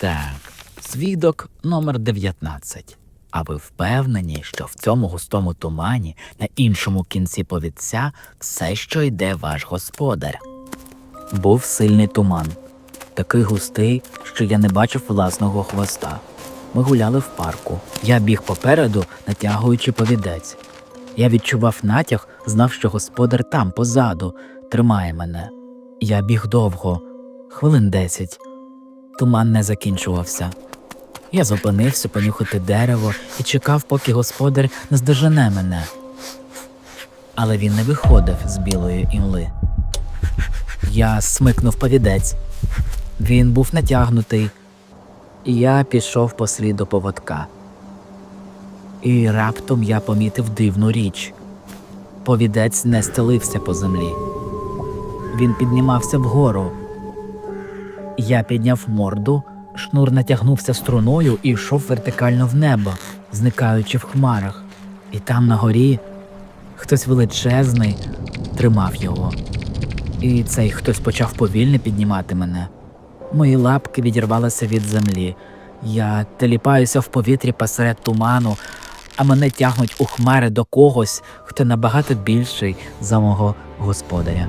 Так, свідок номер 19. А ви впевнені, що в цьому густому тумані на іншому кінці повідця все, що йде ваш господар. Був сильний туман, такий густий, що я не бачив власного хвоста. Ми гуляли в парку. Я біг попереду, натягуючи повідець. Я відчував натяг, знав, що господар там, позаду, тримає мене. Я біг довго, хвилин десять. Туман не закінчувався. Я зупинився понюхати дерево і чекав, поки господар не здожене мене. Але він не виходив з білої імли. Я смикнув повідець. Він був натягнутий. І Я пішов по сліду поводка. І раптом я помітив дивну річ. Повідець не стелився по землі. Він піднімався вгору. Я підняв морду, шнур натягнувся струною і йшов вертикально в небо, зникаючи в хмарах. І там на горі хтось величезний тримав його. І цей хтось почав повільно піднімати мене. Мої лапки відірвалися від землі. Я теліпаюся в повітрі посеред туману, а мене тягнуть у хмари до когось, хто набагато більший за мого господаря.